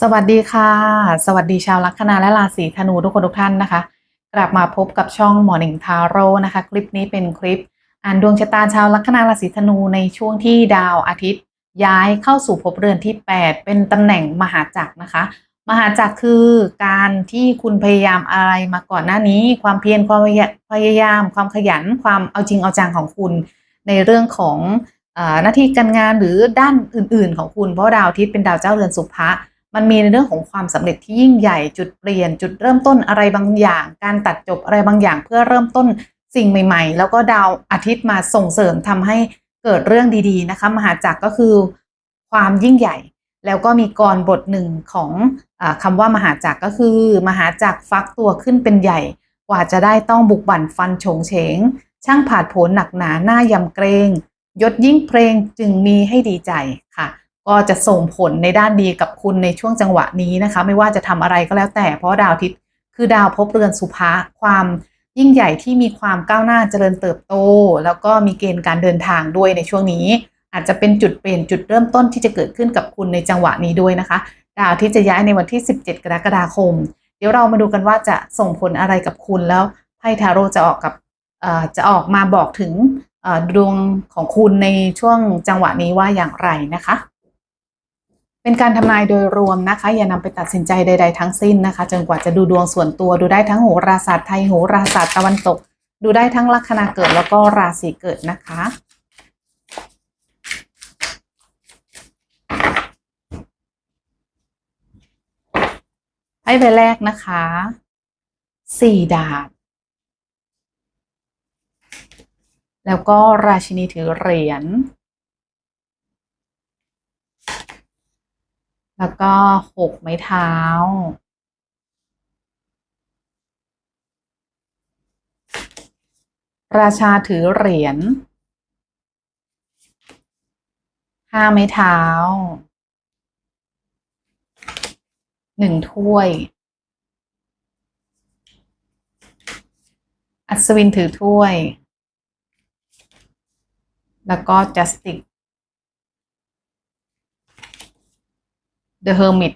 สวัสดีค่ะ สวัสดีชาวลัคนาและราศีธนูทุกคนทุกท่านนะคะ กลับมาพบกับช่องหมอหนิงทาโร่นะคะ คลิปนี้เป็นคลิป อ่านดวงชะตาชาวลัคนาราศีธนูในช่วงที่ดาวอาทิตย์ ย้ายเข้าสู่ภพเรือนที่ 8 เป็นตำแหน่งมหาจักรนะคะ มหาจักรคือการที่คุณพยายามอะไรมาก่อนหน้านี้ ความเพียรความพยายาม ความขยัน ความเอาจริงเอาจังของคุณ ในเรื่องของอหน้าที่การงานหรือด้านอื่น ๆ ของคุณเพราะดาวอาทิตย์เป็นดาวเจ้าเรือนสุภะ มันมีในเรื่องของความสำเร็จที่ยิ่งใหญ่จุดเปลี่ยน จุดเริ่มต้นอะไรบางอย่าง การตัดจบอะไรบางอย่าง เพื่อเริ่มต้นสิ่งใหม่ ๆ แล้วก็ดาวอาทิตย์มาส่งเสริมทำให้เกิดเรื่องดีๆนะคะมหาจักรก็คือความยิ่งใหญ่ แล้วก็มีกรบทหนึ่งของอาคำว่ามหาจักรก็คือ มหาจักรฟักตัวขึ้นเป็นใหญ่ กว่าจะได้ต้องบุกบั่นฟันโฉงเฉง ช่างผาดโผนหนักหนาหน้ายำเกรงยศยิ่งเพลงจึงมีให้ดีใจค่ะ ก็จะส่งผลในด้านดีกับคุณในช่วงจังหวะนี้นะคะ ไม่ว่าจะทำอะไรก็แล้วแต่เพราะดาวอาทิตย์คือดาวภพเรือนสุภะความยิ่งใหญ่ที่มีความก้าวหน้าเจริญเติบโต แล้วก็มีเกณฑ์การเดินทางด้วยในช่วงนี้ อาจจะเป็นจุดเปลี่ยนจุดเริ่มต้นที่จะเกิดขึ้นกับคุณในจังหวะนี้ด้วยนะคะ ดาวอาที่จะย้ายในวันที่ 17 กรกฎาคม เดี๋ยวเรามาดูกันว่าจะส่งผลอะไรกับคุณแล้วไพ่ทาโร่จะออกกับเอ่อจะออกมาบอกถึงดวงของคุณในช่วงจังหวะนี้ว่าอย่างไรนะคะ เป็นการทำนายโดยรวมนะคะ อย่านำไปตัดสินใจใด ๆ ทั้งสิ้นนะคะ จนกว่าจะดูดวงส่วนตัวดูได้ทั้งโหราศาสตร์ไทยโหราศาสตร์ตะวันตก ดูได้ทั้งลัคนาเกิดแล้วก็ราศีเกิดนะคะไพ่ใบแรกนะคะสี่ดาบ แล้วก็ราชินีถือเหรียญ แล้วก็หกไม้เท้า ราชาถือเหรียญห้าไม้เท้าหนึ่งถ้วย อัศวินถือถ้วย แล้วก็จัสติก The Hermit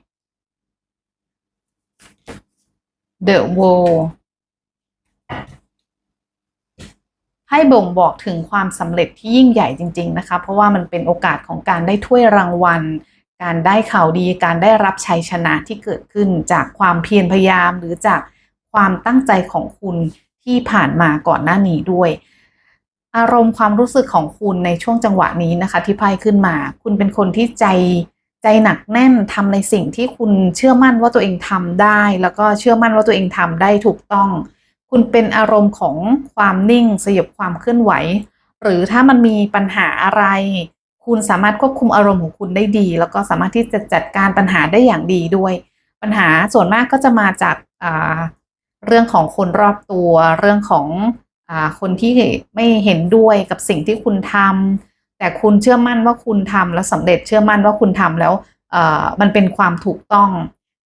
The World ให้บ่งบอกถึงความสำเร็จที่ยิ่งใหญ่จริง ๆ นะคะ เพราะว่ามันเป็นโอกาสของการได้ถ้วยรางวัล การได้ข่าวดี การได้รับชัยชนะที่เกิดขึ้นจากความเพียรพยายามหรือจากความตั้งใจของคุณที่ผ่านมาก่อนหน้านี้ด้วย อารมณ์ความรู้สึกของคุณในช่วงจังหวะนี้นะคะ ที่ไพ่ขึ้นมา คุณเป็นคนที่ใจ ใจหนักแน่นทำในสิ่งที่คุณเชื่อมั่นว่าตัวเองทำได้ แล้วก็เชื่อมั่นว่าตัวเองทำได้ถูกต้อง คุณเป็นอารมณ์ของความนิ่งสยบความเคลื่อนไหว หรือถ้ามันมีปัญหาอะไร คุณสามารถควบคุมอารมณ์ของคุณได้ดี แล้วก็สามารถที่จะจัดการปัญหาได้อย่างดีด้วย ปัญหาส่วนมากก็จะมาจากาเรื่องของคนรอบตัว เรื่องของอคนที่ไม่เห็นด้วยกับสิ่งที่คุณทำ แต่คุณเชื่อมั่นว่าคุณทำแล้วสำเร็จเชื่อมั่นว่าคุณทำแล้วเอ่อมันเป็นความถูกต้อง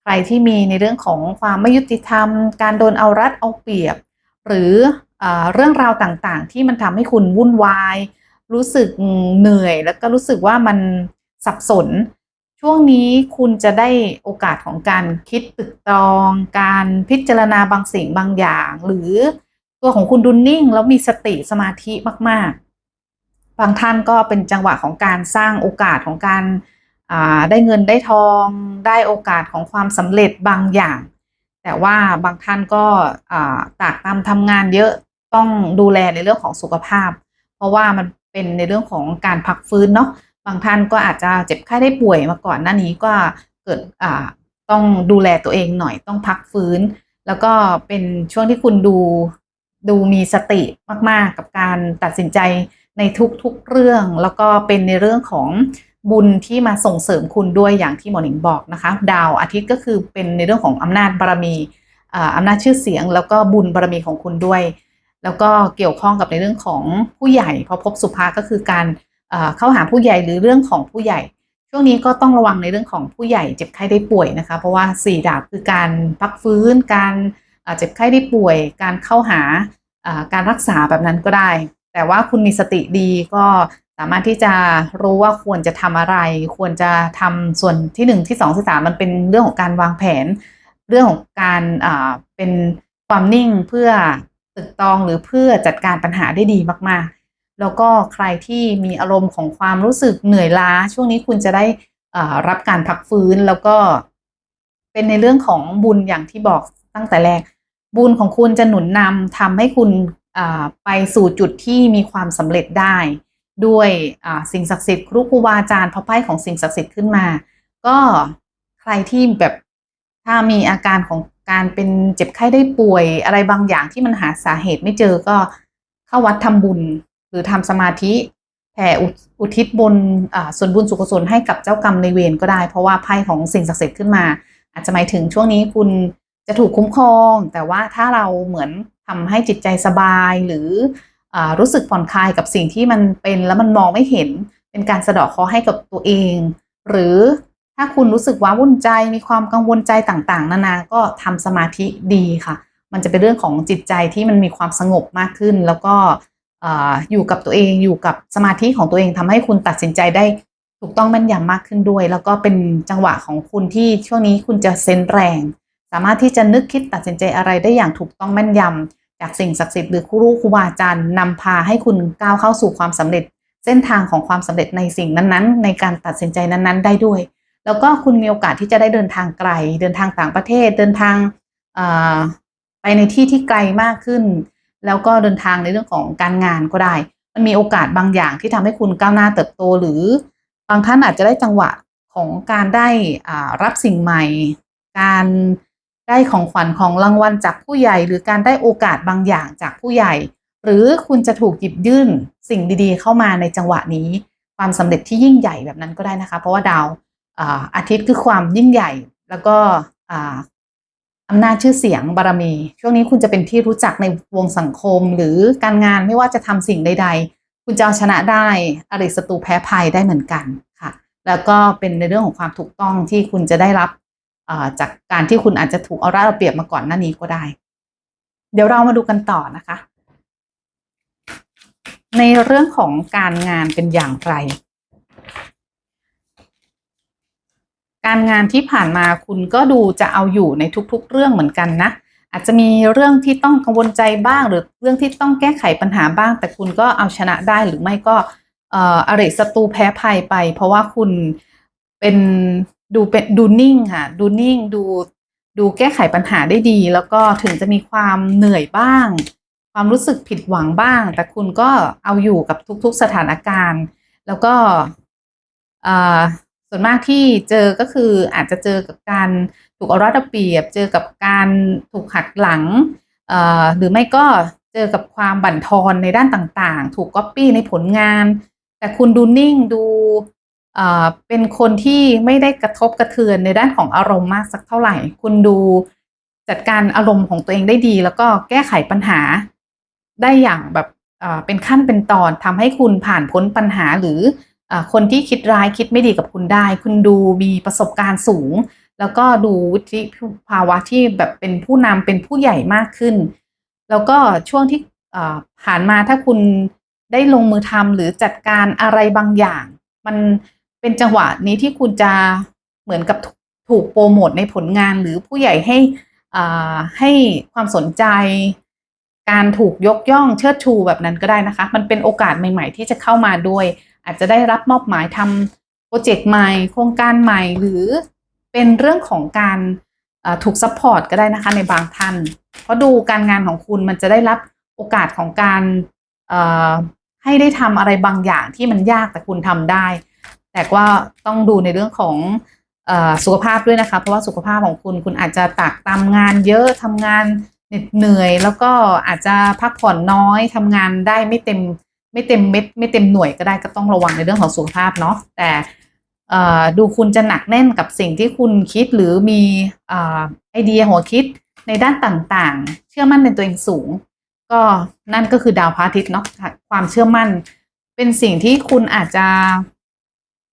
ใครที่มีในเรื่องของความไม่ยุติธรรม การโดนเอารัดเอาเปรียบ หรือเออเรื่องราวต่างๆ ที่มันทำให้คุณวุ่นวาย รู้สึกเหนื่อย แล้วก็รู้สึกว่ามันสับสน ช่วงนี้คุณจะได้โอกาสของการคิดตึกตรอง การพิจารณาบางสิ่งบางอย่าง หรือตัวของคุณดุนนิ่งแล้วมีสติสมาธิมากๆ บางท่านก็เป็นจังหวะของการสร้างโอกาสของการได้เงินได้ทองได้โอกาสของความสำเร็จบางอย่าง แต่ว่าบางท่านก็ตากตามทำงานเยอะต้องดูแลในเรื่องของสุขภาพ เพราะว่ามันเป็นในเรื่องของการพักฟื้นเนาะบางท่านก็อาจจะเจ็บไข้ได้ป่วยมาก่อนหน้านี้ก็เกิดต้องดูแลตัวเองหน่อยต้องพักฟื้น แล้วก็เป็นช่วงที่คุณดูดูมีสติมาก ๆ กับการตัดสินใจ ในทุกๆเรื่อง แล้วก็เป็นในเรื่องของบุญที่มาส่งเสริมคุณด้วยอย่างที่หมอหนิงบอกนะคะ ดาวอาทิตย์ก็คือเป็นในเรื่องของอำนาจบารมีอำนาจชื่อเสียง แล้วก็บุญบารมีของคุณด้วย แล้วก็เกี่ยวข้องกับในเรื่องของผู้ใหญ่พราะพบสุภาก็คือการเข้าหาผู้ใหญ่หรือเรื่องของผู้ใหญ่ ช่วงนี้ก็ต้องระวังในเรื่องของผู้ใหญ่เจ็บไข้ได้ป่วยนะคะ เพราะว่าสี่ดาบคือการพักฟื้น การเจ็บไข้ได้ป่วย การเข้าหาการรักษาแบบนั้นก็ได้ แต่ว่าคุณมีสติดีก็สามารถที่จะรู้ว่าควรจะทำอะไร ควรจะทำส่วนที่หนึ่งที่สองที่สามมันเป็นเรื่องของการวางแผน เรื่องของการอ่าเป็นความนิ่งเพื่อตึกตองหรือเพื่อจัดการปัญหาได้ดีมากๆ แล้วก็ใครที่มีอารมณ์ของความรู้สึกเหนื่อยล้า ช่วงนี้คุณจะได้รับการพักฟื้นแล้วก็เป็นในเรื่องของบุญอย่างที่บอกตั้งแต่แรก บุญของคุณจะหนุนนำทำให้คุณ ไปสู่จุดที่มีความสำเร็จได้ ด้วยสิ่งศักดิ์สิทธิ์ครูครูบาอาจารย์พระไพ่ของสิ่งศักดิ์สิทธิ์ขึ้นมา ก็ใครที่แบบถ้ามีอาการของการเป็นเจ็บไข้ได้ป่วยอะไรบางอย่างที่มันหาสาเหตุไม่เจอก็เข้าวัดทำบุญ หรือทำสมาธิแผ่อุทิศบนส่วนบุญสุขสนให้กับเจ้ากรรมในายเวรก็ได้ เพราะว่าไพ่ของสิ่งศักดิ์สิทธิ์ขึ้นมา อาจจะหมายถึงช่วงนี้คุณ จะถูกคุ้มครอง แต่ว่าถ้าเราเหมือนทำให้จิตใจสบายหรืออรู้สึกผ่อนคลายกับสิ่งที่มันเป็นแล้วมันมองไม่เห็น เป็นการสะเดาะเคราะห์ให้กับตัวเอง หรือถ้าคุณรู้สึกว้าวุ่นใจมีความกังวลใจต่างๆ นานาก็ทำสมาธิดีค่ะ มันจะเป็นเรื่องของจิตใจที่มันมีความสงบมากขึ้น แล้วก็อ่าอยู่กับตัวเองอยู่กับสมาธิของตัวเองทำให้คุณตัดสินใจได้ถูกต้องแม่นยำมากขึ้นด้วย แล้วก็เป็นจังหวะของคุณที่ช่วงนี้คุณจะเซนแรง สามารถที่จะนึกคิดตัดสินใจอะไรได้อย่างถูกต้องแม่นยำจากสิ่งศักดิ์สิทธิ์หรือครูรูครูบาอาจารย์นำพาให้คุณก้าวเข้าสู่ความสำเร็จ เส้นทางของความสำเร็จในสิ่งนั้นๆ ในการตัดสินใจนั้นๆ ได้ด้วย แล้วก็คุณมีโอกาสที่จะได้เดินทางไกล เดินทางต่างประเทศ เดินทางไปในที่ที่ไกลมากขึ้น แล้วก็เดินทางในเรื่องของการงานก็ได้ มันมีโอกาสบางอย่างที่ทำให้คุณก้าวหน้าเติบโต หรือบางท่านอาจจะได้จังหวะของการได้รับสิ่งใหม่ การ ได้ของขวัญของรางวัลจากผู้ใหญ่ หรือการได้โอกาสบางอย่างจากผู้ใหญ่ หรือคุณจะถูกหยิบยื่นสิ่งดีๆ เข้ามาในจังหวะนี้ ความสำเร็จที่ยิ่งใหญ่แบบนั้นก็ได้นะคะ เพราะว่าดาวอาอาทิตย์คือความยิ่งใหญ่ แล้วก็อาอำนาจชื่อเสียงบารมี ช่วงนี้คุณจะเป็นที่รู้จักในวงสังคมหรือการงานไม่ว่าจะทำสิ่งใด ๆ คุณจะเอาชนะได้อริศัตรูแพ้ภัยได้เหมือนกันค่ะ แล้วก็เป็นในเรื่องของความถูกต้องที่คุณจะได้รับ จากการที่คุณอาจจะถูกเอารัดเอาเปรียบมาก่อนหน้านี้ก็ได้ เดี๋ยวเรามาดูกันต่อนะคะ ในเรื่องของการงานเป็นอย่างไร การงานที่ผ่านมาคุณก็ดูจะเอาอยู่ในทุกๆ เรื่องเหมือนกันนะอาจจะมีเรื่องที่ต้องกังวลใจบ้างหรือเรื่องที่ต้องแก้ไขปัญหาบ้าง แต่คุณก็เอาชนะได้หรือไม่ก็เอ่ออริศัตรูแพ้ภัยไป เพราะว่าคุณเป็น ดูเป็นดูนิ่งค่ะ ดูนิ่งดูดูแก้ไขปัญหาได้ดี แล้วก็ถึงจะมีความเหนื่อยบ้าง ความรู้สึกผิดหวังบ้าง แต่คุณก็เอาอยู่กับทุก ๆสถานการณ์ แล้วก็ส่วนมากที่เจอก็คืออาจจะเจอกับการถูกเอารัดเอาเปรียบ เจอกับการถูกหักหลังหรือไม่ก็เจอกับความบั่นทอนในด้านต่างๆ ถูกก๊อปปี้ในผลงาน แต่คุณดูนิ่งดู เป็นคนที่ไม่ได้กระทบกระเทือนในด้านของอารมณ์มากสักเท่าไหร่ คุณดูจัดการอารมณ์ของตัวเองได้ดี แล้วก็แก้ไขปัญหาได้อย่างแบบเป็นขั้นเป็นตอนทำให้คุณผ่านพ้นปัญหาหรืออคนที่คิดร้ายคิดไม่ดีกับคุณได้ คุณดูมีประสบการณ์สูง แล้วก็ดูวุฒิภาวะที่แบบเป็นผู้นำเป็นผู้ใหญ่มากขึ้น แล้วก็ช่วงที่ผ่านมาถ้าคุณได้ลงมือทำหรือจัดการอะไรบางอย่าง มัน เป็นจังหวะนี้ที่คุณจะเหมือนกับถูกโปรโมทในผลงานหรือผู้ใหญ่ให้ให้ความสนใจ การถูกยกย่องเชิดชูแบบนั้นก็ได้นะคะ มันเป็นโอกาสใหม่ ๆ ที่จะเข้ามาด้วย อาจจะได้รับมอบหมายทำโปรเจกต์ใหม่ โครงการใหม่หรือเป็นเรื่องของการถูกซัพพอร์ตก็ได้นะคะในบางท่าน เพราะดูการงานของคุณมันจะได้รับโอกาสของการให้ได้ทำอะไรบางอย่างที่มันยากแต่คุณทำได้ แต่ว่าต้องดูในเรื่องของอสุขภาพด้วยนะคะ เพราะว่าสุขภาพของคุณคุณอาจจะตากตามงานเยอะทำงานเหน็ดเหนื่อย แล้วก็อาจจะพักผ่อนน้อยทำงานได้ไม่เต็มไม่เต็มเม็ดไม่เต็มหน่วยก็ได้ก็ต้องระวังในเรื่องของสุขภาพเนาะแต่ดูคุณจะหนักแน่นกับสิ่งที่คุณคิดหรือมีอไอเดียหัวคิดในด้านต่างๆ เชื่อมั่นในตัวเองสูง ก็นั่นก็คือดาวพระอาทิตย์เนาะความเชื่อมั่น เป็นสิ่งที่คุณอาจจะ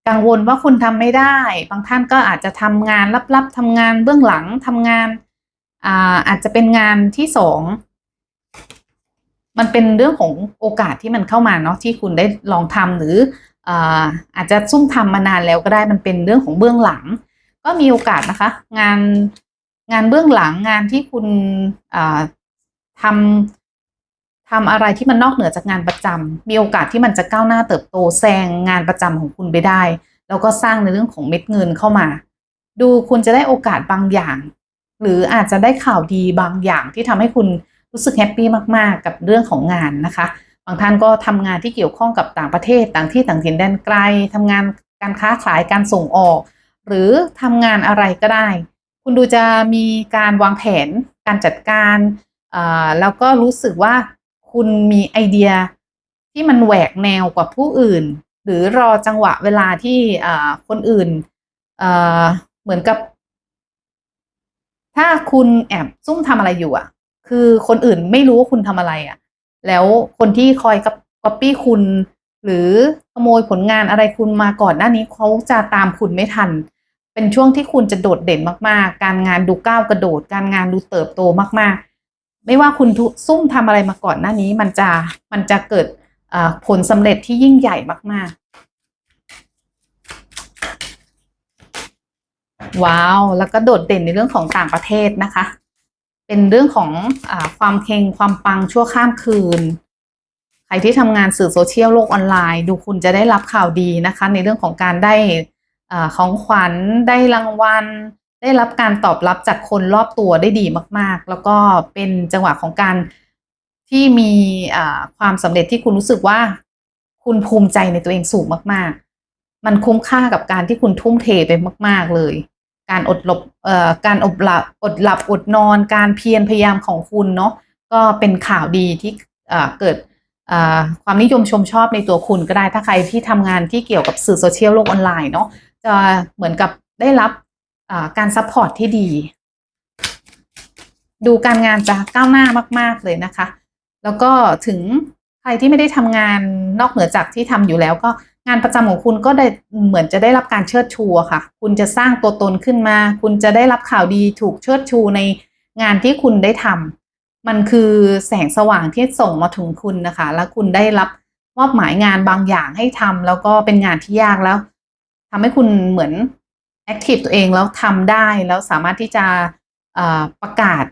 กังวลว่าคุณทำไม่ได้ บางท่านก็อาจจะทำงานลับๆทำงานเบื้องหลังทำงานอ่าอาจจะเป็นงานที่สองมันเป็นเรื่องของโอกาสที่มันเข้ามาเนาะที่คุณได้ลองทำหรืออาอาจจะซุ่มทำมานานแล้วก็ได้มันเป็นเรื่องของเบื้องหลัง ก็มีโอกาสนะคะ งานงานเบื้องหลังงานที่คุณอ่า ทำอะไรที่มันนอกเหนือจากงานประจำมีโอกาสที่มันจะก้าวหน้าเติบโตแซงงานประจำของคุณไปได้ แล้วก็สร้างในเรื่องของเม็ดเงินเข้ามา ดูคุณจะได้โอกาสบางอย่าง หรืออาจจะได้ข่าวดีบางอย่างที่ทำให้คุณรู้สึกแฮปปี้มากๆ กับเรื่องของงานนะคะบางท่านก็ทำงานที่เกี่ยวข้องกับต่างประเทศต่างที่ต่างถิ่นแดนไกลทำงานการค้าขายการส่งออก หรือทำงานอะไรก็ได้ คุณดูจะมีการวางแผนการจัดการอ่าแล้วก็รู้สึกว่า คุณมีไอเดียที่มันแหวกแนวกว่าผู้อื่น หรือรอจังหวะเวลาที่คนอื่นเหมือนกับ ถ้าคุณแอบซุ่มทำอะไรอยู่อะ คือคนอื่นไม่รู้ว่าคุณทำอะไรอะ แล้วคนที่คอยก๊อปปี้คุณ หรือขโมยผลงานอะไรคุณมาก่อนหน้านี้เขาจะตามคุณไม่ทัน เป็นช่วงที่คุณจะโดดเด่นมาก ๆ การงานดูก้าวกระโดด การงานดูเติบโตมาก ๆ ไม่ว่าคุณซุ่มทำอะไรมาก่อนหน้านี้ มันจะมันจะเกิดผลสำเร็จที่ยิ่งใหญ่มาก ๆ ว้าว แล้วก็โดดเด่นในเรื่องของต่างประเทศนะคะ เป็นเรื่องของอความเค็งความปังชั่วข้ามคืน ใครที่ทำงานสื่อโซเชียลโลกออนไลน์ ดูคุณจะได้รับข่าวดีนะคะ ในเรื่องของการได้อของขวัญได้รางวัล ได้รับการตอบรับจากคนรอบตัวได้ดีมาก ๆ แล้วก็เป็นจังหวะของการที่มีความสำเร็จที่คุณรู้สึกว่า คุณภูมิใจในตัวเองสูงมาก ๆ มันคุ้มค่ากับการที่คุณทุ่มเทไปมาก ๆ เลย การอดหลบเอ่อการอดหลับอดหลับอดนอน การเพียรพยายามของคุณเนาะก็เป็นข่าวดีที่เกิดความนิยมชมชอบในตัวคุณก็ได้ถ้าใครที่ทำงานที่เกี่ยวกับสื่อโซเชียลโลกออนไลน์เนาะจะเหมือนกับได้รับ การซัพพอร์ตที่ดี ดูการงานจะก้าวหน้ามาก ๆ เลยนะคะ แล้วก็ถึงใครที่ไม่ได้ทำงานนอกเหนือจากที่ทำอยู่แล้ว ก็งานประจำของคุณก็ได้เหมือนจะได้รับการเชิดชูค่ะ คุณจะสร้างตัวตนขึ้นมา คุณจะได้รับข่าวดีถูกเชิดชูในงานที่คุณได้ทำมันคือแสงสว่างที่ส่งมาถึงคุณนะคะ แล้วคุณได้รับมอบหมายงานบางอย่างให้ทำแล้วก็เป็นงานที่ยากแล้วทำให้คุณเหมือน แอคทีฟตัวเองแล้วทำได้แล้วสามารถที่จะประกาศ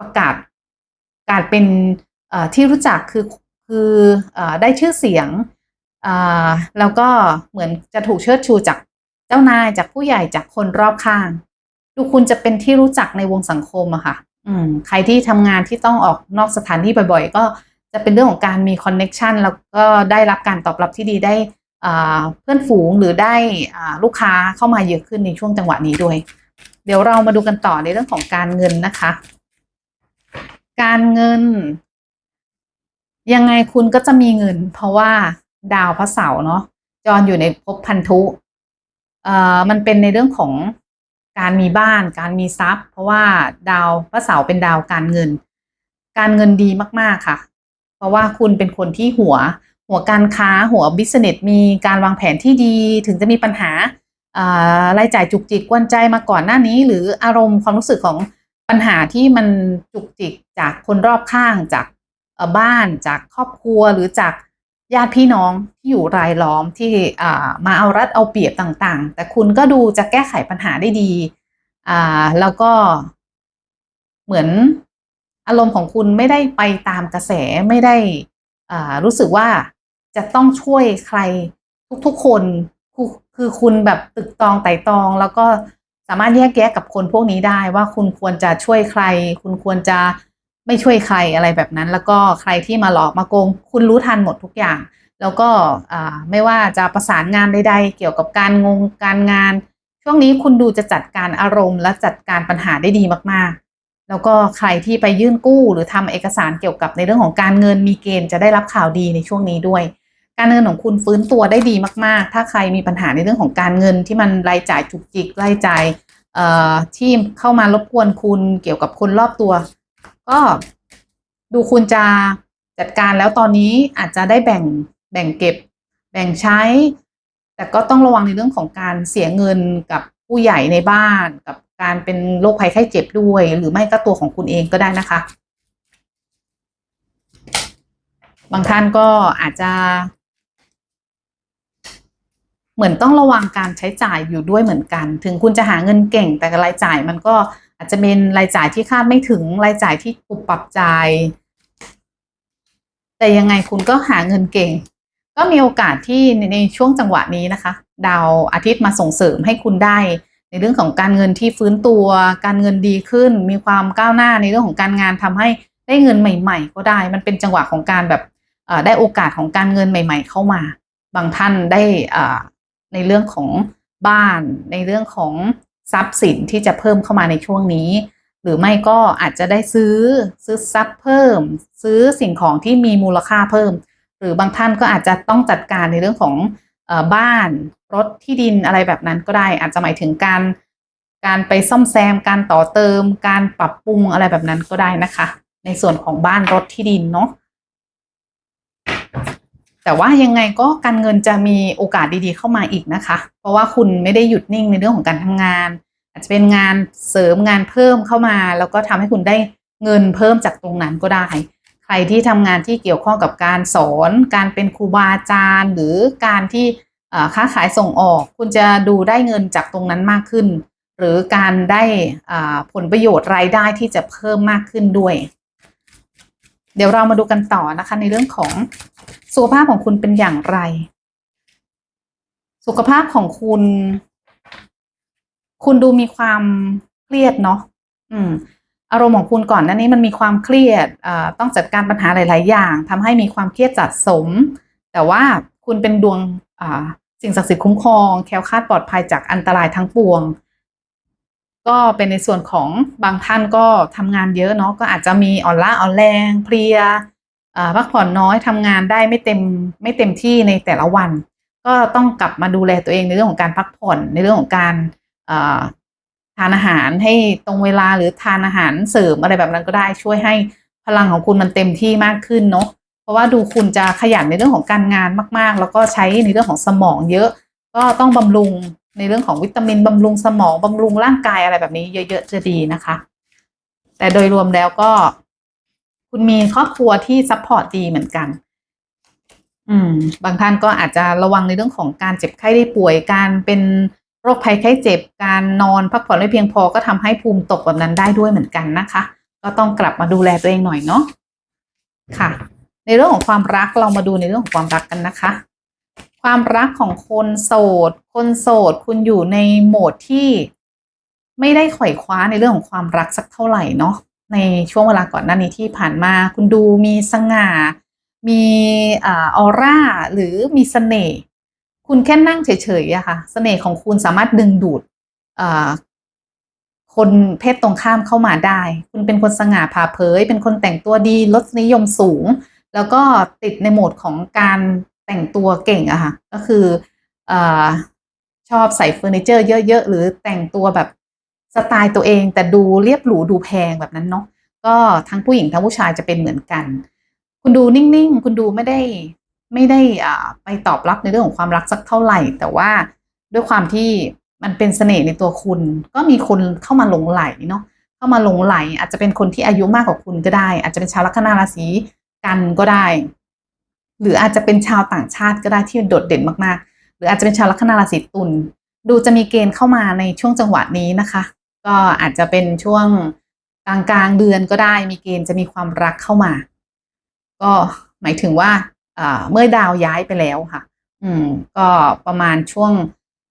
ประกาศการเป็นที่รู้จักคือคืออได้ชื่อเสียงแล้วก็เหมือนจะถูกเชิดชูจากเจ้านายจากผู้ใหญ่จากคนรอบข้าง ดูคุณจะเป็นที่รู้จักในวงสังคมอะค่ะ อืม ใครที่ทำงานที่ต้องออกนอกสถานที่บ่อย ๆ ก็จะเป็นเรื่องของการมีคอนเน็ชันแล้วก็ได้รับการตอบรับที่ดีได้ เพื่อนฝูงหรือได้ลูกค้าเข้ามาเยอะขึ้นในช่วงจังหวะนี้ด้วย เดี๋ยวเรามาดูกันต่อในเรื่องของการเงินนะคะ การเงิน ยังไงคุณก็จะมีเงิน เพราะว่าดาวพระเสาร์เนาะจรอยู่ในภพพันธุเอ่อมันเป็นในเรื่องของการมีบ้าน การมีทรัพย์ เพราะว่าดาวพระเสาร์เป็นดาวการเงิน การเงินดีมาก ๆค่ะ เพราะว่าคุณเป็นคนที่หัว หัวการค้าหัวบิสเนสมีการวางแผนที่ดี ถึงจะมีปัญหาอ่ารายจ่ายจุกจิกกวนใจมาก่อนหน้านี้ หรืออารมณ์ความรู้สึกของปัญหาที่มันจุกจิกจากคนรอบข้างจากบ้านจากครอบครัวหรือจากญาติพี่น้องที่อยู่รายล้อมที่มาเอารัดเอาเปรียบต่างๆ แต่คุณก็ดูจะแก้ไขปัญหาได้ดีแล้วก็เหมือนอารมณ์ของคุณไม่ได้ไปตามกระแสไม่ได้รู้สึกว่า จะต้องช่วยใครทุกๆคนคือคือคุณแบบตึกตองไต่ตอง แล้วก็สามารถแยกแยะกับคนพวกนี้ได้ว่าคุณควรจะช่วยใคร คุณควรจะไม่ช่วยใครอะไรแบบนั้น แล้วก็ใครที่มาหลอกมาโกง คุณรู้ทันหมดทุกอย่าง แล้วก็ไม่ว่าจะประสานงานใดๆเกี่ยวกับการงงการงาน ช่วงนี้คุณดูจะจัดการอารมณ์ และจัดการปัญหาได้ดีมากๆ แล้วก็ใครที่ไปยื่นกู้หรือทำเอกสารเกี่ยวกับในเรื่องของการเงินมีเกณฑ์จะได้รับข่าวดีในช่วงนี้ด้วย การเงินของคุณฟื้นตัวได้ดีมาก ๆ ถ้าใครมีปัญหาในเรื่องของการเงินที่มันรายจ่ายจุกจิกรายจ่ายที่เข้ามารบกวนคุณเกี่ยวกับคนรอบตัว ก็ดูคุณจะจัดการแล้วตอนนี้อาจจะได้แบ่งแบ่งเก็บ แบ่งใช้ แต่ก็ต้องระวังในเรื่องของการเสียเงินกับผู้ใหญ่ในบ้านกับการเป็นโรคภัยไข้เจ็บด้วย หรือไม่ก็ตัวของคุณเองก็ได้นะคะ บางท่านก็อาจจะ เหมือนต้องระวังการใช้จ่ายอยู่ด้วยเหมือนกัน ถึงคุณจะหาเงินเก่งแต่รายจ่ายมันก็อาจจะเป็นรายจ่ายที่คาดไม่ถึงรายจ่ายที่ปุบปรับจ่าย แต่ยังไงคุณก็หาเงินเก่ง ก็มีโอกาสที่ในในช่วงจังหวะนี้นะคะ ดาวอาทิตย์มาส่งเสริมให้คุณได้ ในเรื่องของการเงินที่ฟื้นตัว การเงินดีขึ้น มีความก้าวหน้าในเรื่องของการงานทำให้ได้เงินใหม่ ๆ ก็ได้ มันเป็นจังหวะของการแบบได้โอกาสของการเงินใหม่ ๆ เข้ามา บางท่านได้อ่า ในเรื่องของบ้าน ในเรื่องของทรัพย์สินที่จะเพิ่มเข้ามาในช่วงนี้ หรือไม่ก็อาจจะได้ซื้อซื้อทรัพย์เพิ่ม ซื้อสิ่งของที่มีมูลค่าเพิ่ม หรือบางท่านก็อาจจะต้องจัดการในเรื่องของบ้านรถที่ดินอะไรแบบนั้นก็ได้ อาจจะหมายถึงการการไปซ่อมแซม การต่อเติม การปรับปรุงอะไรแบบนั้นก็ได้นะคะ ในส่วนของบ้านรถที่ดินเนาะ แต่ว่ายังไงก็การเงินจะมีโอกาสดีๆเข้ามาอีกนะคะ เพราะว่าคุณไม่ได้หยุดนิ่งในเรื่องของการทำงาน อาจจะเป็นงานเสริมงานเพิ่มเข้ามา แล้วก็ทำให้คุณได้เงินเพิ่มจากตรงนั้นก็ได้ ใครที่ทำงานที่เกี่ยวข้องกับการสอน การเป็นครูบาอาจารย์ หรือการที่ค้าขายส่งออก คุณจะดูได้เงินจากตรงนั้นมากขึ้น หรือการได้ผลประโยชน์รายได้ที่จะเพิ่มมากขึ้นด้วย เดี๋ยวเรามาดูกันต่อนะคะ ในเรื่องของสุขภาพของคุณเป็นอย่างไร สุขภาพของคุณ คุณดูมีความเครียดเนาะอืม อารมณ์ของคุณก่อนหน้านี้มันมีความเครียดอ่าต้องจัดการปัญหาหลาย ๆ อย่างทำให้มีความเครียดสะสม แต่ว่าคุณเป็นดวงอ่าสิ่งศักดิ์สิทธิ์คุ้มครองแคล้วคลาดปลอดภัยจากอันตรายทั้งปวง ก็เป็นในส่วนของบางท่านก็ทำงานเยอะเนาะก็อาจจะมีอ่อนล้าอ่อนแรงเพลียพักผ่อนน้อยทำงานได้ไม่เต็มไม่เต็มที่ในแต่ละวัน ก็ต้องกลับมาดูแลตัวเองในเรื่องของการพักผ่อนในเรื่องของการทานอาหารให้ตรงเวลาหรือทานอาหารเสริมอะไรแบบนั้นก็ได้ช่วยให้พลังของคุณมันเต็มที่มากขึ้นเนาะเพราะว่าดูคุณจะขยันในเรื่องของการงานมาก ๆ แล้วก็ใช้ในเรื่องของสมองเยอะ ก็ต้องบำรุง ในเรื่องของวิตามินบำรุงสมองบำรุงร่างกายอะไรแบบนี้เยอะๆจะดีนะคะ แต่โดยรวมแล้วก็ คุณมีครอบครัวที่ซัพพอร์ตดีเหมือนกัน อืม บางท่านก็อาจจะระวังในเรื่องของการเจ็บไข้ได้ป่วยการเป็นโรคภัยไข้เจ็บ การนอนพักผ่อนไม่เพียงพอก็ทำให้ภูมิตกแบบนั้นได้ด้วยเหมือนกันนะคะ ก็ต้องกลับมาดูแลตัวเองหน่อยเนาะค่ะ ในเรื่องของความรักเรามาดูในเรื่องของความรักกันนะคะ ความรักของคนโสด คนโสด คุณอยู่ในโหมดที่ไม่ได้ไขว่คว้าในเรื่องของความรักสักเท่าไหร่เนาะในช่วงเวลาก่อนหน้านี้ที่ผ่านมา คุณดูมีสง่า มีออร่า หรือมีเสน่ห์คุณแค่นั่งเฉยๆอะค่ะเสน่ห์ของคุณสามารถดึงดูดคนเพศตรงข้ามเข้ามาได้ คุณเป็นคนสง่าผ่าเผย เป็นคนแต่งตัวดีรสนิยมสูง แล้วก็ติดในโหมดของการ แต่งตัวเก่งอะค่ะ ก็คืออชอบใส่เฟอร์นิเจอร์เยอะๆ หรือแต่งตัวแบบสไตล์ตัวเอง แต่ดูเรียบหรูดูแพงแบบนั้นเนาะก็ทั้งผู้หญิงทั้งผู้ชายจะเป็นเหมือนกัน คุณดูนิ่งๆ คุณดูไม่ได้ไม่ได้อ่าไปตอบรับในเรื่องของความรักสักเท่าไหร่ แต่ว่าด้วยความที่มันเป็นเสน่ห์ในตัวคุณ ก็มีคนเข้ามาหลงไหลเนาะเข้ามาหลงไหล อาจจะเป็นคนที่อายุมากกว่าคุณก็ได้ อาจจะเป็นชาวลัคนาราศีกันก็ได้ หรืออาจจะเป็นชาวต่างชาติก็ได้ที่โดดเด่นมากๆ หรืออาจจะเป็นชาวลัคนาราศีตุลดูจะมีเกณฑ์เข้ามาในช่วงจังหวะนี้นะคะ ก็อาจจะเป็นช่วงกลางกลางๆเดือนก็ได้มีเกณฑ์จะมีความรักเข้ามา ก็หมายถึงว่าเมื่อดาวย้ายไปแล้วค่ะ อืม ก็ประมาณช่วง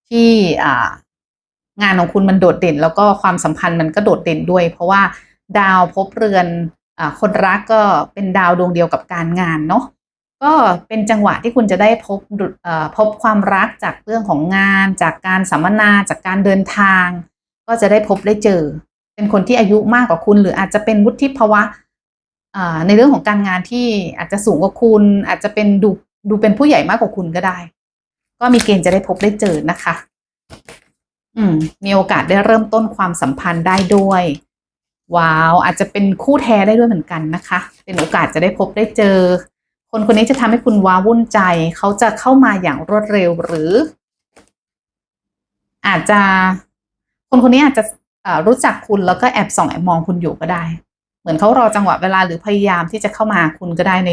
ที่งานของคุณมันโดดเด่น แล้วก็ความสัมพันธ์มันก็โดดเด่นด้วย เพราะว่าดาวภพเรือนอคนรักก็เป็นดาวดวงเดียวกับการงานเนาะ ก็เป็นจังหวะที่คุณจะได้พบพบความรักจากเรื่องของงาน จากการสัมมนาจากการเดินทาง ก็จะได้พบได้เจอ เป็นคนที่อายุมากกว่าคุณ หรืออาจจะเป็นวุฒิภาวะในเรื่องของการงานที่อาจจะสูงกว่าคุณ อาจจะเป็นดูดูเป็นผู้ใหญ่มากกว่าคุณก็ได้ ก็มีเกณฑ์จะได้พบได้เจอนะคะ อืม มีโอกาสได้เริ่มต้นความสัมพันธ์ได้ด้วยว้าว อาจจะเป็นคู่แท้ได้ด้วยเหมือนกันนะคะ เป็นโอกาสจะได้พบได้เจอ คนคนนี้จะทำให้คุณว้าวุ่นใจ เขาจะเข้ามาอย่างรวดเร็วหรือ อาจจะ คนคนนี้อาจจะรู้จักคุณแล้วก็แอบส่องแอบมองคุณอยู่ก็ได้ เหมือนเขารอจังหวะเวลาหรือพยายามที่จะเข้ามาคุณก็ได้ใน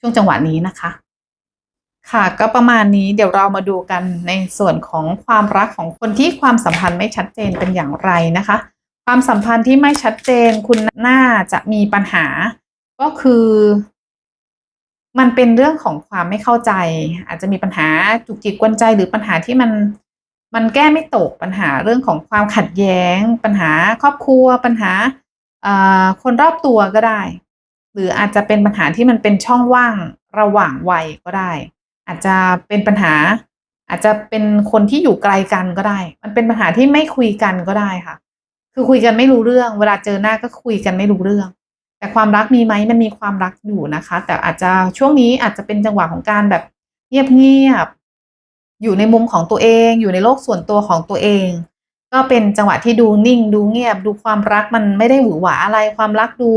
ช่วงจังหวะนี้นะคะ ค่ะก็ประมาณนี้เดี๋ยวเรามาดูกันในส่วนของความรักของคนที่ความสัมพันธ์ไม่ชัดเจนเป็นอย่างไรนะคะ ความสัมพันธ์ที่ไม่ชัดเจนคุณน่าจะมีปัญหา ก็คือ มันเป็นเรื่องของความไม่เข้าใจ อาจจะมีปัญหาจุกจิกกวนใจ หรือปัญหาที่มันมันแก้ไม่ตกปัญหาเรื่องของความขัดแย้ง ปัญหาครอบครัว ปัญหาคนรอบตัวก็ได้ หรืออาจจะเป็นปัญหาที่มันเป็นช่องว่างระหว่างวัยก็ได้ อาจจะเป็นปัญหา อาจจะเป็นคนที่อยู่ไกลกันก็ได้ มันเป็นปัญหาที่ไม่คุยกันก็ได้ค่ะ คือคุยกันไม่รู้เรื่อง เวลาเจอหน้าก็คุยกันไม่รู้เรื่อง แต่ความรักมีไหมมันมีความรักอยู่นะคะ แต่อาจจะช่วงนี้อาจจะเป็นจังหวะของการแบบเงียบๆอยู่ในมุมของตัวเอง อยู่ในโลกส่วนตัวของตัวเอง ก็เป็นจังหวะที่ดูนิ่ง ดูเงียบ ดูความรักมันไม่ได้หวือหวาอะไรความรักดู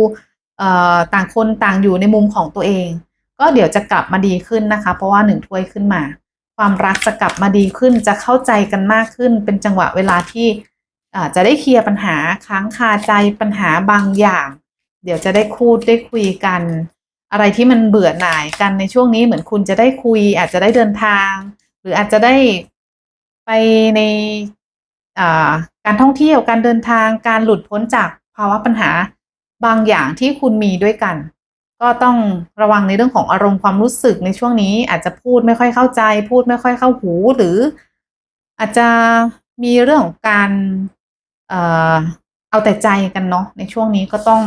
ต่างคนต่างอยู่ในมุมของตัวเอง ก็เดี๋ยวจะกลับมาดีขึ้นนะคะ เพราะว่าหนึ่งถ้วยขึ้นมา ความรักจะกลับมาดีขึ้นจะเข้าใจกันมากขึ้น เป็นจังหวะเวลาที่จะได้เคลียร์ปัญหาค้างคาใจปัญหาบางอย่าง เดี๋ยวจะได้คูดได้คุยกัน อะไรที่มันเบื่อหน่ายกันในช่วงนี้เหมือนคุณจะได้คุย อาจจะได้เดินทาง หรืออาจจะได้ไปในการท่องเที่ยวการเดินทางการหลุดพ้นจากภาวะปัญหาบางอย่างที่คุณมีด้วยกัน ก็ต้องระวังในเรื่องของอารมณ์ความรู้สึกในช่วงนี้อาจจะพูดไม่ค่อยเข้าใจ พูดไม่ค่อยเข้าหู หรืออาจจะมีเรื่องของการเอ่อเอาแต่ใจกันเนาะในช่วงนี้ก็ต้อง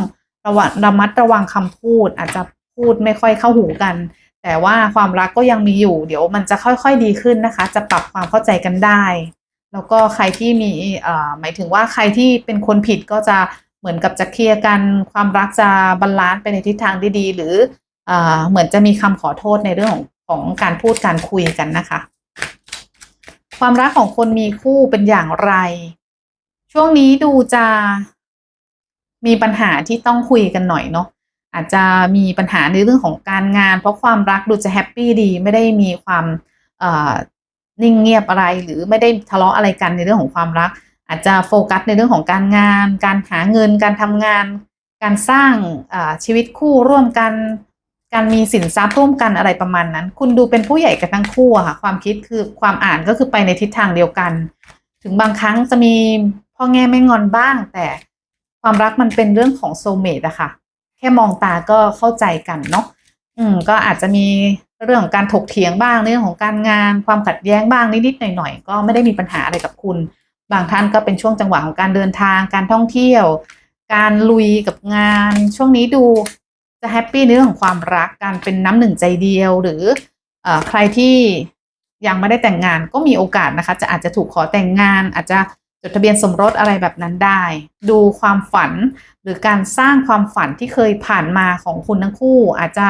ระวังระมัดระวังคำพูด อาจจะพูดไม่ค่อยเข้าหูกัน แต่ว่าความรักก็ยังมีอยู่ เดี๋ยวมันจะค่อยๆดีขึ้นนะคะ จะปรับความเข้าใจกันได้ แล้วก็ใครที่มีเอ่อหมายถึงว่าใครที่เป็นคนผิดก็จะเหมือนกับจะเคลียร์กัน ความรักจะบาลานซ์ไปในทิศทางที่ดี หรืออเหมือนจะมีคำขอโทษในเรื่องของของการพูดการคุยกันนะคะ ความรักของคนมีคู่เป็นอย่างไร ช่วงนี้ดูจะ มีปัญหาที่ต้องคุยกันหน่อยเนาะอาจจะมีปัญหาในเรื่องของการงาน เพราะความรักดูจะแฮปปี้ดีไม่ได้มีความนิ่งเงียบอะไร หรือไม่ได้ทะเลาะอะไรกันในเรื่องของความรัก อาจจะโฟกัสในเรื่องของการงาน การหาเงิน การทำงาน การสร้างชีวิตคู่ร่วมกัน การมีสินทรัพย์ร่วมกันอะไรประมาณนั้น คุณดูเป็นผู้ใหญ่กันทั้งคู่ค่ะ ความคิดคือความอ่านก็คือไปในทิศทางเดียวกัน ถึงบางครั้งจะมีพ่อแง่ไม่งอนบ้าง แต่ ความรักมันเป็นเรื่องของโซเมตอะค่ะ แค่มองตาก็เข้าใจกันเนาะอืมก็อาจจะมีเรื่องของการถกเถียงบ้างเรื่องของการงานความขัดแย้งบ้างนิดๆหน่อยๆก็ไม่ได้มีปัญหาอะไรกับคุณ บางท่านก็เป็นช่วงจังหวะของการเดินทาง การท่องเที่ยว การลุยกับงาน ช่วงนี้ดูจะแฮปปี้ในเรื่องของความรักการเป็นน้ำหนึ่งใจเดียว หรืออใครที่ยังไม่ได้แต่งงานก็มีโอกาสนะคะ จะอาจจะถูกขอแต่งงานอาจจะ จดทะเบียนสมรสอะไรแบบนั้นได้ ดูความฝันหรือการสร้างความฝันที่เคยผ่านมาของคุณทั้งคู่ อาจจะ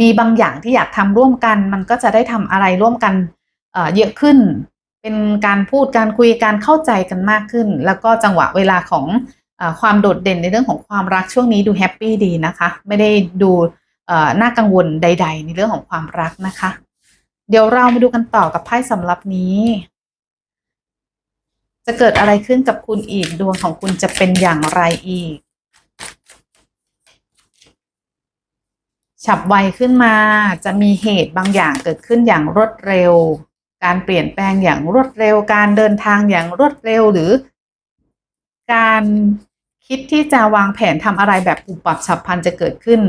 มีบางอย่างที่อยากทำร่วมกัน มันก็จะได้ทำอะไรร่วมกันเยอะขึ้น เป็นการพูดการคุยการเข้าใจกันมากขึ้น แล้วก็จังหวะเวลาของอความโดดเด่นในเรื่องของความรักช่วงนี้ดูแฮปปี้ดีนะคะ ไม่ได้ดูน่ากังวลใด ๆ ในเรื่องของความรักนะคะ เดี๋ยวเรามาดูกันต่อกับไพ่สำหรับนี้ จะเกิดอะไรขึ้นกับคุณอีก ดวงของคุณจะเป็นอย่างไรอีก ฉับไวขึ้นมาจะมีเหตุบางอย่างเกิดขึ้นอย่างรวดเร็ว การเปลี่ยนแปลงอย่างรวดเร็ว การเดินทางอย่างรวดเร็วหรือ การคิดที่จะวางแผนทำอะไรแบบปุบปับฉับพลันจะเกิดขึ้น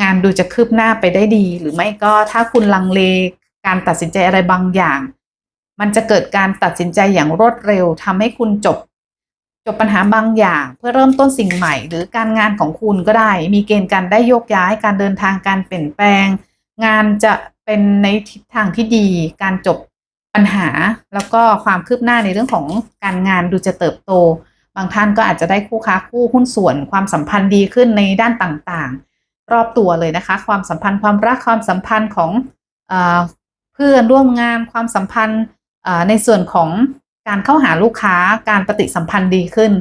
งานดูจะคืบหน้าไปได้ดี หรือไม่ก็ถ้าคุณลังเลการตัดสินใจอะไรบางอย่าง มันจะเกิดการตัดสินใจอย่างรวดเร็วทำให้คุณจบ จบปัญหาบางอย่าง เพื่อเริ่มต้นสิ่งใหม่ หรือการงานของคุณก็ได้ มีเกณฑ์การได้โยกย้าย การเดินทางการเปลี่ยนแปลง งานจะเป็นในทิศทางที่ดี การจบปัญหา แล้วก็ความคืบหน้าในเรื่องของการงานดูจะเติบโต บางท่านก็อาจจะได้คู่ค้าคู่หุ้นส่วนความสัมพันธ์ดีขึ้นในด้านต่างๆ รอบตัวเลยนะคะ ความสัมพันธ์ความรักความสัมพันธ์ของอเพื่อนร่วมงานความสัมพันธ์ ในส่วนของการเข้าหาลูกค้าการปฏิสัมพันธ์ดีขึ้น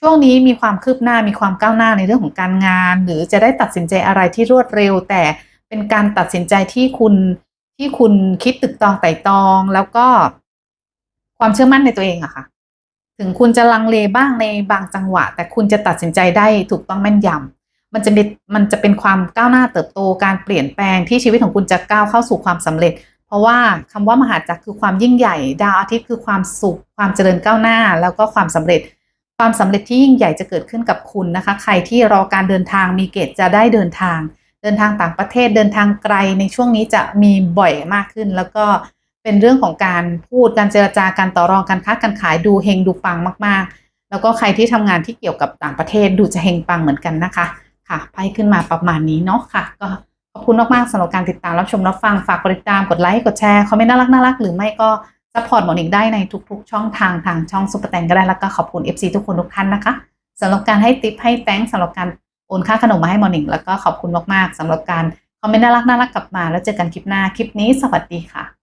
ช่วงนี้มีความคืบหน้ามีความก้าวหน้าในเรื่องของการงาน หรือจะได้ตัดสินใจอะไรที่รวดเร็ว แต่เป็นการตัดสินใจที่คุณที่คุณคิดตึกตองไต่ตอง แล้วก็ความเชื่อมั่นในตัวเองอะค่ะ ถึงคุณจะลังเลบ้างในบางจังหวะ แต่คุณจะตัดสินใจได้ถูกต้องแม่นยมันจะเป็นมันจะเป็นความก้าวหน้าเติบโตการเปลี่ยนแปลงที่ชีวิตของคุณจะก้าวเข้าสู่ความสำเร็จ เพราะว่าคำว่ามหาจักรคือความยิ่งใหญ่ ดาวอาทิตย์คือความสุข ความเจริญก้าวหน้า แล้วก็ความสำเร็จ ความสำเร็จที่ยิ่งใหญ่จะเกิดขึ้นกับคุณนะคะ ใครที่รอการเดินทางมีเกณฑ์จะได้เดินทาง เดินทางต่างประเทศเดินทางไกลในช่วงนี้จะมีบ่อยมากขึ้น แล้วก็เป็นเรื่องของการพูดการเจรจาการต่อรองการค้าการขายดูเฮงดูปังมาก ๆ แล้วก็ใครที่ทำงานที่เกี่ยวกับต่างประเทศดูจะเฮงปังเหมือนกันนะคะ ค่ะไพ่ขึ้นมาประมาณนี้เนาะค่ะก็ อบคุณมากๆสำหรับการติดตามรับชมรับฟังฝากกดติดตามกดไลค์กดแชร์คอมเมนต์น่ารักน่ารักหรือไม่ก็ซัพพอร์ตหมอนิงได้ในทุก ๆ ช่องทางทางช่องซุปเปอร์แตงก็ได้แล้วก็ขอบคุณ FC ทุกคนทุกท่านนะคะสำหรับการให้ติปให้แตงสำหรับการโอนค่าขนมมาให้หมอนิงแล้วก็ขอบคุณมากๆสำหรับการคอมเมนต์น่ารักน่ารักกลับมา แล้วเจอกันคลิปหน้าคลิปนี้สวัสดีค่ะ